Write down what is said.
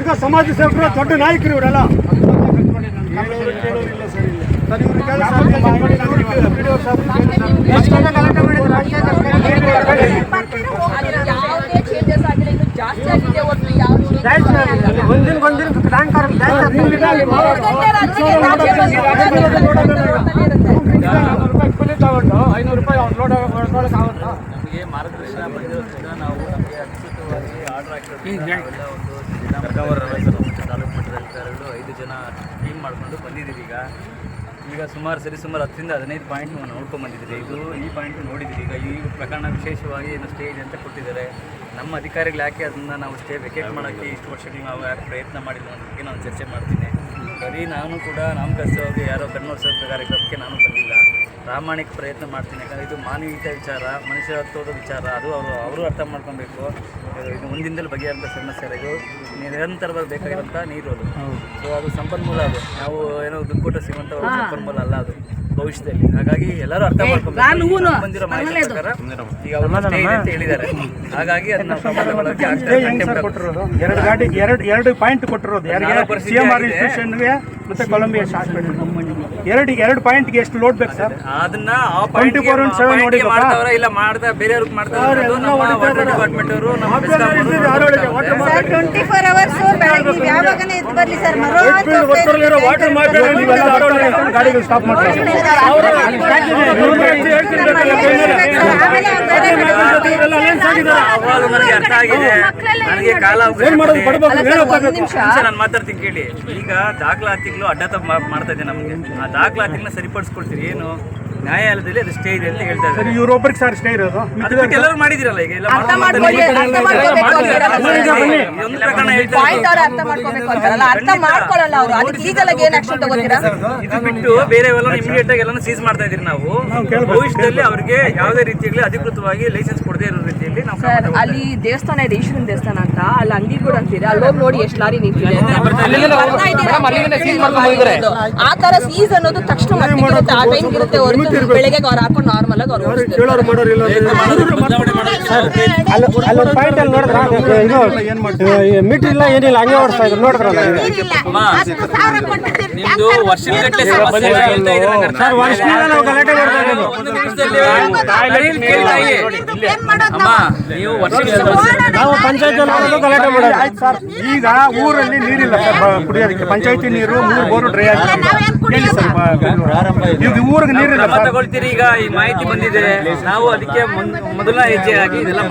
ಈಗ ಸಮಾಜ ಸೇವಕರು ದೊಡ್ಡ ನಾಯಕರು ಇವರೆಲ್ಲ. ಐನೂರು ರೂಪಾಯಿ ಅವ್ರು ತಗೊಂಡು ಐನೂರು ರೂಪಾಯಿ ಅವ್ನು ಲೋಡ್ ಹೊಡ್ಕೊಳಕ್ಕಾಗುತ್ತಾ ನಮಗೆ ಮಾರ್ಗದರ್ಶನ ಬಂದಿರೋದ್ರಿಂದ ನಾವು ನಮಗೆ ಆರ್ಡರ್ ಹಾಕಿರೋದ್ರಿಂದ ಒಂದು ಜಿಲ್ಲಾ ತಾಲೂಕು ಮಟ್ಟದ ಅಧಿಕಾರಿಗಳು ಐದು ಜನ ಟೀಮ್ ಮಾಡಿಕೊಂಡು ಬಂದಿದ್ದೀವಿ ಈಗ. ಈಗ ಸುಮಾರು ಸರಿ ಸುಮಾರು ಹತ್ತರಿಂದ ಹದಿನೈದು ಪಾಯಿಂಟ್ ನೋಡ್ಕೊಂಡು ಬಂದಿದ್ದೀರಿ ಇದು ಈ ಪಾಯಿಂಟ್ ನೋಡಿದ್ದೀವಿ ಈಗ ಈ ಪ್ರಕರಣ ವಿಶೇಷವಾಗಿ ಏನು ಸ್ಟೇಜ್ ಅಂತ ಕೊಟ್ಟಿದ್ದಾರೆ. ನಮ್ಮ ಅಧಿಕಾರಿಗಳು ಯಾಕೆ ಅದನ್ನು ನಾವು ಸ್ಟೇ ವೆಕೇಟ್ ಮಾಡೋಕ್ಕೆ ಇಷ್ಟು ವರ್ಷಗಳು ನಾವು ಯಾರು ಪ್ರಯತ್ನ ಮಾಡಿಲ್ಲ ಅನ್ನೋದಕ್ಕೆ ನಾನು ಚರ್ಚೆ ಮಾಡ್ತೀನಿ. ಬರೀ ನಾನು ಕೂಡ ನಾಮಕಾಸ್ತವಾಗಿ ಯಾರೋ ಕಣ್ಣೋತ್ಸವ ಕಾರ್ಯಕ್ರಮಕ್ಕೆ ನಾನು ಬಂದಿಲ್ಲ. ಪ್ರಾಮಾಣಿಕ ಪ್ರಯತ್ನ ಮಾಡ್ತೀನಿ. ಯಾಕಂದರೆ ಇದು ಮಾನವೀಯತೆ ವಿಚಾರ ಮನುಷ್ಯತ್ವದ ವಿಚಾರ ಅದು ಅವರು ಅವರು ಅರ್ಥ ಮಾಡ್ಕೊಬೇಕು. ಇದು ಮುಂದಿನಲ್ಲಿ ಬಗೆಹರಿದ ಸಮಸ್ಯೆ ಅಲ್ಲ ಇದು ನಿರಂತರವಾಗಿ ಬೇಕಾಗಿರೋಂಥ ನೀರು ಅದು. ಸೊ ಅದು ಸಂಪನ್ಮೂಲ ಅದು. ನಾವು ಏನೋ ದುಡ್ಡು ಕೊಟ್ಟು ಸಿಗುವಂಥ ಸಂಪನ್ಮೂಲ ಅಲ್ಲ ಅದು ಭವಿಷ್ಯದಲ್ಲಿ. ಹಾಗಾಗಿ ಎಲ್ಲರೂ ಅರ್ಥ ಮಾಡ್ಕೊಬೇಕು. ಈಗ ಬಂದಿರೋ ಮಾಹಿತಿ ಪ್ರಕಾರ ಈಗ ಅವರು ಅಂತ ಹೇಳಿದ್ದಾರೆ. ಹಾಗಾಗಿ ಅದನ್ನ ಕೊಟ್ಟಿರೋದು? ಎರಡು ಗಾಡಿ ಎರಡು ಎರಡು ಪಾಯಿಂಟ್ ಕೊಟ್ಟಿರೋದು. ಯಾರಿಗೆ? ಸಿ ಎಂ ಆರ್ ಇನ್ಸ್ಟಿಟ್ಯೂಷನ್ಗೆ ಮತ್ತೆ ಕೊಲಂಬಿಯಾ ಹಾಸ್ಪಿಟಲ್ ಎರಡು ಎರಡು ಪಾಯಿಂಟ್ಗೆ ಎಷ್ಟು ಲೋಡ್ ಬೇಕು ಸರ್? ಅದನ್ನ ಆ ಪಾಯಿಂಟ್ 24 into 7 ನೋಡಿದ್ರಾ? ಮಾಡ್ತಾವ್ರ ಇಲ್ಲ ಮಾಡ್ತಾ ಬೇರೆಯವ್ರಿಗೆ ಮಾಡ್ತಾರೆ ಡಿಪಾರ್ಟ್ಮೆಂಟ್ ಅವರು ನಮ್ಮ ಸರ್ ಟ್ವೆಂಟಿ ಫೋರ್ ಅವರ್ಸ್ ಬೆಳಗ್ಗೆ ಯಾವಾಗನೇ ಎದ್ದು ಬರ್ಲಿ ಸರ್. ಮರೋ ವಾಟರ್ ಮಾಡ್ತಾರೆ ಗಾಡಿಗಳು ಸ್ಟಾಪ್ ಮಾಡ್ತಾರೆ ಅವರು ಅಲ್ಲಿ ಟ್ಯಾಕ್ಸ್ ಇದೆ. ಇವ್ರ ಮೇಲೆ ಹೇಳ್ತಿರ್ಬೇಕಲ್ಲ ಕೈ ಮೇಲೆ. ಇವರೆಲ್ಲ ಆಗಿದ್ದಾರೆ. ನನಗೆ ಅರ್ಥ ಆಗಿದೆ. ನನಗೆ ಕಾಲ ನಾನು ಮಾತಾಡ್ತೀನಿ ಕೇಳಿ. ಈಗ ದಾಖಲಾತಿಗಳು ಅಡ್ಡ ತಪ್ಪು ಮಾಡ್ತಾ ಇದೆ ನಮಗೆ. ಆ ದಾಖಲಾತಿಗಳನ್ನ ಸರಿಪಡಿಸ್ಕೊಳ್ತೀರಿ ಏನು? ನ್ಯಾಯಾಲಯದಲ್ಲಿ ಅದು ಸ್ಟೇ ಇದೆ ಅಂತ ಹೇಳ್ತಾ ಸರ್ ಇದ್ದಾರೆ ಇವ್ರೊಬ್ಬರಿಗೆ ಸರ್ ಸ್ಟೇ ಇರೋದು? ಅದು ಬಿಟ್ಟು ಎಲ್ಲರೂ ಮಾಡಿದಿರಲ್ಲ ಈಗ ಎಲ್ಲ ಅರ್ಥ ಮಾಡ್ಕೊಳ್ಳಿ, ಅರ್ಥ ಮಾಡ್ಕೊಬೇಕು ಒಂದು ಪ್ರಕರಣ ಹೇಳ್ತಾ ಪಾಯಿಂಟ್ ಅವ್ರು ಅರ್ಥ ಮಾಡ್ಕೋಬೇಕು ಅಂತಾರಲ್ಲ ಅರ್ಥ ಮಾಡ್ಕೊಳ್ಳಲ್ಲ ಅವರು. ಅದಕ್ಕೆ ಲೀಗಲ್ ಆಗಿ ಆಕ್ಷನ್ ತಗೋತೀರಾ? ಇದು ಬಿಟ್ಟು ಬೇರೆ ಇಮಿಡಿಯೇಟ್ ಆಗಿ ಎಲ್ಲಾನು ಸೀಸ್ ಮಾಡ್ತಾ ಇದೀರಿ ನಾವು. ಭವಿಷ್ಯದಲ್ಲಿ ಅವರಿಗೆ ಯಾವುದೇ ರೀತಿಯಲ್ಲಿ ಅಧಿಕೃತವಾಗಿ ಲೈಸೆನ್ಸ್ ಕೊಡದೇ ಇರೋ ರೀತಿಯಲ್ಲಿ ನಾವು ಸರ್ ಅಲ್ಲಿ ದೇವಸ್ಥಾನ ಇದೆ ಈಶ್ವರನ ದೇವಸ್ಥಾನ ಅಂತ. ಅಲ್ಲಿ ಅಂಗಡಿ ಕೂಡ ಅಂತೀರಾ? ಅಲ್ಲಿ ಹೋಗಿ ನೋಡಿ ಎಷ್ಟು ಲಾರಿ ನಿಂತಿದೆ. ಆ ತರ ಸೀಸ್ ಅನ್ನೋದು ತಕ್ಷಣ ಮಟ್ಟಿಗೆ ಇರುತ್ತೆ. ಆ ಟೈಮ್ ಇರುತ್ತೆ ಹೊರತು. ಬೆಳಗ್ಗೆ ಅವ್ರು ಹಾಕೊಂಡು ನಾರ್ಮಲ್ ಆಗಿ ಅವ್ರು ಕೇಳೋರು ಮಾಡೋರು ಇಲ್ಲ ಅಲ್ಲೊಂದು ಪಾಯಿಂಟ್ ಅಲ್ಲಿ ನೋಡಿದ್ರ ಇದು ಮೀಟರ್ ಇಲ್ಲ ಏನಿಲ್ಲ ಹಂಗೆ ಓಡಿಸ್ತಾ ಇದ್ರು ನೋಡಿದ್ರಲ್ಲ ನಿಮ್ದು ವರ್ಷಗಟ್ಟಲೆ ಸಮಸ್ಯೆ ಹೇಳ್ತಾ ಇದ್ದೀರಾ ಸರ್ ವರ್ಷದಿಂದ ನಾವು ಗಲಾಟೆ ಮಾಡ್ತಾ ಇರೋದು. ಒಂದು ನಿಮಿಷದಲ್ಲಿ ತಾಯಿ ಕೇಳ್ತಾ ಇದೆ. ಅಮ್ಮ ನೀವು ವರ್ಷಗಟ್ಟಲೆ ಸಮಸ್ಯೆ ನಾವು ಪಂಚಾಯತ್ ನೋಡೋದು ಗಲಾಟೆ ಮಾಡೋದು. ಆಯ್ತು ಸರ್ ಈಗ ಊರಲ್ಲಿ ನೀರಿಲ್ಲ ಸರ್ ಕುಡಿಯೋದಕ್ಕೆ. ಪಂಚಾಯತಿ ನೀರು ಮೂರು ಬೋರು ಡ್ರೈ ಆಗಿದೆ ಸರ್ ಊರಿಗೆ ನೀರಿಲ್ಲ ಸರ್. ತಗೊಳ್ತೀರಿ ಈಗ ಈ ಮಾಹಿತಿ ಬಂದಿದೆ. ನಾವು ಅದಕ್ಕೆ ಮೊದಲ ಹೆಜ್ಜೆ ಆಗಿ ಇದೆಲ್ಲ